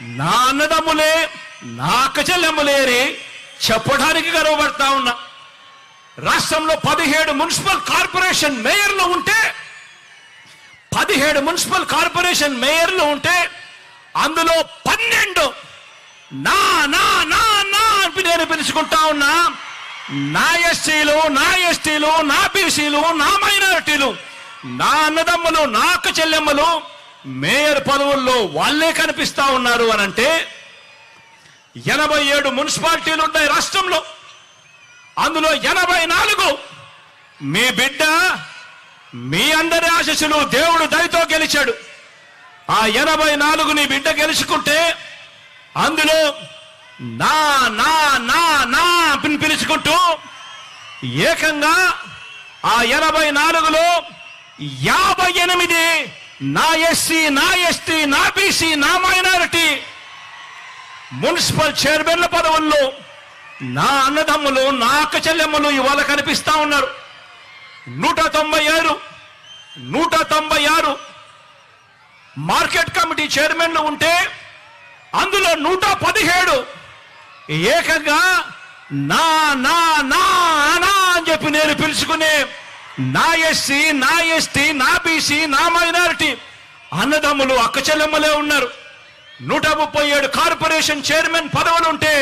నా అన్నదమ్ములే నా అక్కచెల్లెమ్మలేరి చెప్పడానికి గర్వపడతా ఉన్నా. రాష్ట్రంలో పదిహేడు మున్సిపల్ కార్పొరేషన్ మేయర్లు ఉంటే పదిహేడు మున్సిపల్ కార్పొరేషన్ మేయర్లు ఉంటే అందులో పన్నెండు నా నా నా నా అని నేను పిలుచుకుంటా ఉన్నా. నా ఎస్టీలు నా ఎస్టీలు నా బీసీలు నా మైనారిటీలు నా అన్నదమ్ములు నా అక్క చెల్లెమ్మలు మేయర్ పదవుల్లో వాళ్ళే కనిపిస్తా ఉన్నారు అని అంటే ఎనభై ఏడు మున్సిపాలిటీలు ఉన్నాయి రాష్ట్రంలో. అందులో ఎనభై నాలుగు మీ బిడ్డ మీ అందరి ఆశస్సులు దేవుడు దయతో గెలిచాడు. ఆ ఎనభై నాలుగు నీ బిడ్డ గెలుచుకుంటే అందులో నా నా నా నా అని పిలుచుకుంటూ ఏకంగా ఆ ఎనభై నాలుగులో యాభై ఎనిమిది నా ఎస్సీ నా ఎస్టీ నా బీసీ నా మైనారిటీ మున్సిపల్ చైర్మన్ల పదవుల్లో నా అన్నదమ్ములు నా అక్క చెల్లెమ్మలు ఇవాళ కనిపిస్తా ఉన్నారు. నూట తొంభై ఆరు నూట తొంభై ఆరు మార్కెట్ కమిటీ చైర్మన్లు ఉంటే అందులో నూట పదిహేడు ఏకంగా నా నా నా నా అని చెప్పి నేను పిలుచుకునే నా ఎస్సీ నా ఎస్టీ నా బీసీ నా మైనారిటీ అన్నదమ్ములు అక్క చెల్లెమ్మలే ఉన్నారు. నూట ముప్పై ఏడు కార్పొరేషన్ చైర్మన్ పదవులు ఉంటే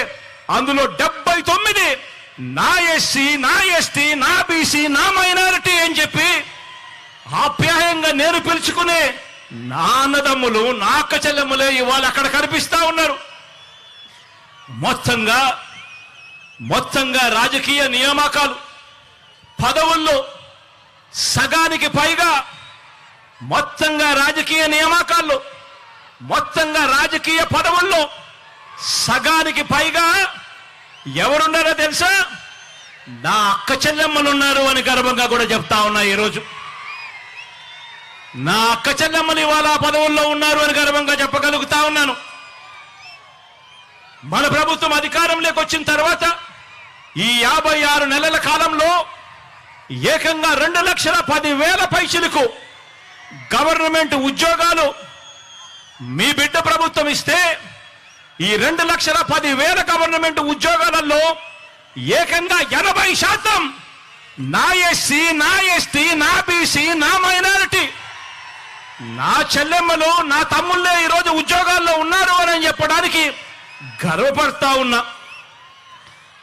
అందులో డెబ్బై తొమ్మిది నా ఎస్సీ నా ఎస్టీ నా బీసీ నా మైనారిటీ అని చెప్పి ఆప్యాయంగా నేను పిలుచుకునే నా అన్నదమ్ములు నా అక్క చెల్లెమ్మలే ఇవాళ అక్కడ కనిపిస్తా ఉన్నారు. మొత్తంగా మొత్తంగా రాజకీయ నియామకాలు పదవుల్లో సగానికి పైగా మొత్తంగా రాజకీయ నియామకాల్లో మొత్తంగా రాజకీయ పదవుల్లో సగానికి పైగా ఎవరున్నారో తెలుసా? నా అక్క చెల్లెమ్మలు ఉన్నారు అని గర్వంగా కూడా చెప్తా ఉన్నా ఈరోజు. నా అక్క చెల్లెమ్మలు ఇవాళ పదవుల్లో ఉన్నారు అని గర్వంగా చెప్పగలుగుతా ఉన్నాను. మన ప్రభుత్వం అధికారంలోకి వచ్చిన తర్వాత ఈ యాభై ఆరు నెలల కాలంలో ఏకంగా రెండు లక్షల పదివేల పైసలకు గవర్నమెంట్ ఉద్యోగాలు మీ బిడ్డ ప్రభుత్వం ఇస్తే ఈ రెండు లక్షల పది వేల గవర్నమెంట్ ఉద్యోగాలలో ఏకంగా ఎనభై శాతం నా ఎస్సీ నా ఎస్టీ నా బీసీ నా మైనారిటీ నా చెల్లెమ్మలు నా తమ్ముళ్ళే ఈరోజు ఉద్యోగాల్లో ఉన్నారు అని చెప్పడానికి గర్వపడతా ఉన్నా.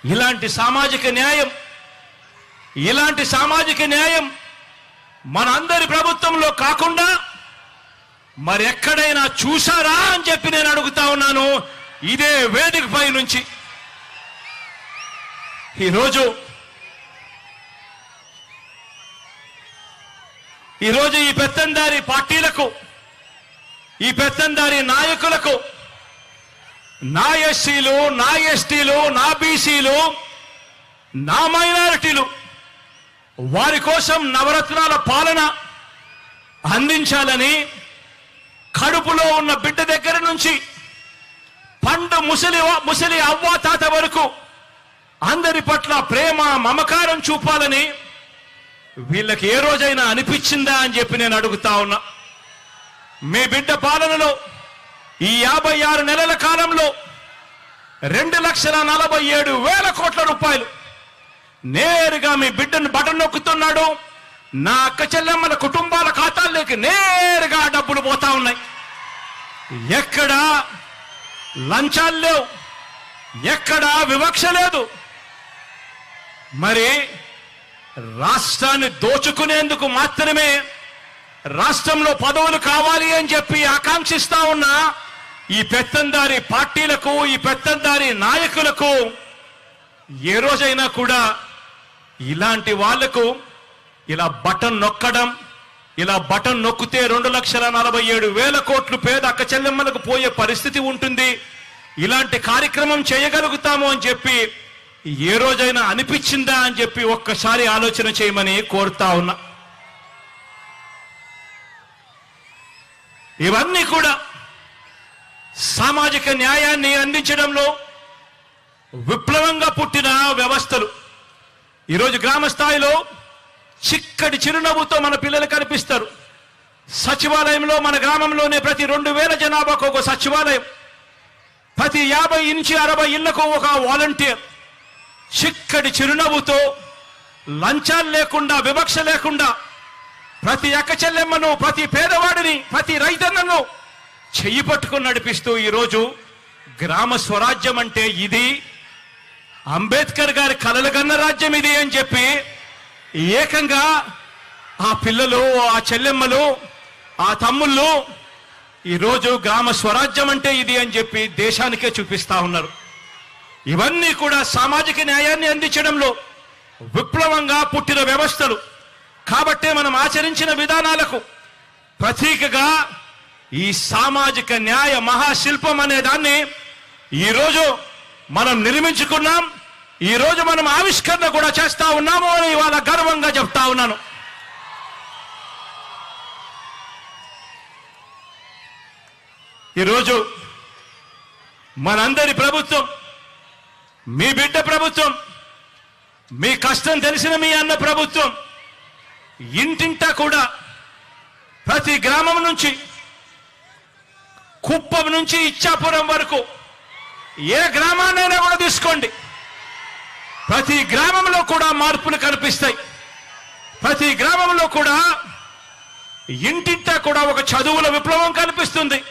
ఇలాంటి సామాజిక న్యాయం ఇలాంటి సామాజిక న్యాయం మన అందరి ప్రభుత్వంలో కాకుండా మరి ఎక్కడైనా చూసారా అని చెప్పి నేను అడుగుతా ఉన్నాను. ఇదే వేదికపై నుంచి. ఈరోజు ఈరోజు ఈ పెత్తందారి పార్టీలకు ఈ పెత్తందారి నాయకులకు నా ఎస్సీలు నా ఎస్టీలు నా బీసీలు నా మైనారిటీలు వారి కోసం నవరత్నాల పాలన అందించాలని కడుపులో ఉన్న బిడ్డ దగ్గర నుంచి పండు ముసలి ముసలి అవ్వ తాత వరకు అందరి పట్ల ప్రేమ మమకారం చూపాలని వీళ్ళకి ఏ రోజైనా అనిపించిందా అని చెప్పి నేను అడుగుతా ఉన్నా. మీ బిడ్డ పాలనలో ఈ యాభై ఆరు నెలల కాలంలో రెండు లక్షల నలభై ఏడు వేల కోట్ల రూపాయలు నేరుగా మీ బిడ్డను బటన్ నొక్కుతున్నాడు. నా అక్క చెల్లెమ్మల కుటుంబాల ఖాతాల్లోకి నేరుగా డబ్బులు పోతా ఉన్నాయి. ఎక్కడా లంచాలు లేవు. ఎక్కడా వివక్ష లేదు. మరి రాష్ట్రాన్ని దోచుకునేందుకు మాత్రమే రాష్ట్రంలో పదవులు కావాలి అని చెప్పి ఆకాంక్షిస్తా ఉన్న ఈ పెత్తందారి పార్టీలకు ఈ పెత్తందారి నాయకులకు ఏ రోజైనా కూడా ఇలాంటి వాళ్ళకు ఇలా బటన్ నొక్కడం ఇలా బటన్ నొక్కితే రెండు లక్షల నలభై ఏడు వేల కోట్లు పేద అక్క చెల్లెమ్మలకు పోయే పరిస్థితి ఉంటుంది. ఇలాంటి కార్యక్రమం చేయగలుగుతాము అని చెప్పి ఏ రోజైనా అనిపించిందా అని చెప్పి ఒక్కసారి ఆలోచన చేయమని కోరుతా ఉన్నా. ఇవన్నీ కూడా సామాజిక న్యాయాన్ని అందించడంలో విప్లవంగా పుట్టిన వ్యవస్థలు. ఈరోజు గ్రామ స్థాయిలో చిక్కటి చిరునవ్వుతో మన పిల్లలు కనిపిస్తారు. సచివాలయంలో మన గ్రామంలోనే ప్రతి రెండు వేల జనాభాకు ఒక సచివాలయం. ప్రతి యాభై ఇంచి అరవై ఇళ్ళకు ఒక వాలంటీర్. చిక్కటి చిరునవ్వుతో లంచాలు లేకుండా వివక్ష లేకుండా ప్రతి అక్క చెల్లెమ్మను ప్రతి పేదవాడిని ప్రతి రైతన్నను చెయ్యి పట్టుకుని నడిపిస్తూ ఈరోజు గ్రామ స్వరాజ్యం అంటే ఇది. అంబేద్కర్ గారి కలలు కన్న రాజ్యం ఇది అని చెప్పి ఏకంగా ఆ పిల్లలు ఆ చెల్లెమ్మలు ఆ తమ్ముళ్ళు ఈరోజు గ్రామ స్వరాజ్యం అంటే ఇది అని చెప్పి దేశానికే చూపిస్తా ఉన్నారు. ఇవన్నీ కూడా సామాజిక న్యాయాన్ని అందించడంలో విప్లవంగా పుట్టిన వ్యవస్థలు. కాబట్టే మనం ఆచరించిన విధానాలకు ప్రతీకగా ఈ సామాజిక న్యాయ మహాశిల్పం అనే దాన్ని ఈరోజు మనం నిర్మించుకున్నాం ఈరోజు మనం ఆవిష్కరణ కూడా చేస్తా ఉన్నాము అని ఇవాళ గర్వంగా చెప్తా ఉన్నాను. ఈరోజు మనందరి ప్రభుత్వం మీ బిడ్డ ప్రభుత్వం మీ కష్టం తెలిసిన మీ అన్న ప్రభుత్వం ఇంటింటా కూడా ప్రతి గ్రామం నుంచి కుప్పం నుంచి ఇచ్చాపురం వరకు ఏ గ్రామాన్నైనా కూడా తీసుకోండి. ప్రతి గ్రామంలో కూడా మార్పులు కనిపిస్తాయి. ప్రతి గ్రామంలో కూడా ఇంటింటా కూడా ఒక చదువుల విప్లవం కనిపిస్తుంది.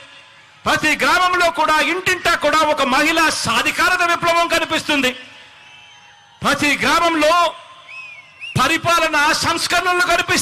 ప్రతి గ్రామంలో కూడా ఇంటింటా కూడా ఒక మహిళా సాధికారత విప్లవం కనిపిస్తుంది. ప్రతి గ్రామంలో పరిపాలన సంస్కరణలు కనిపిస్తాయి.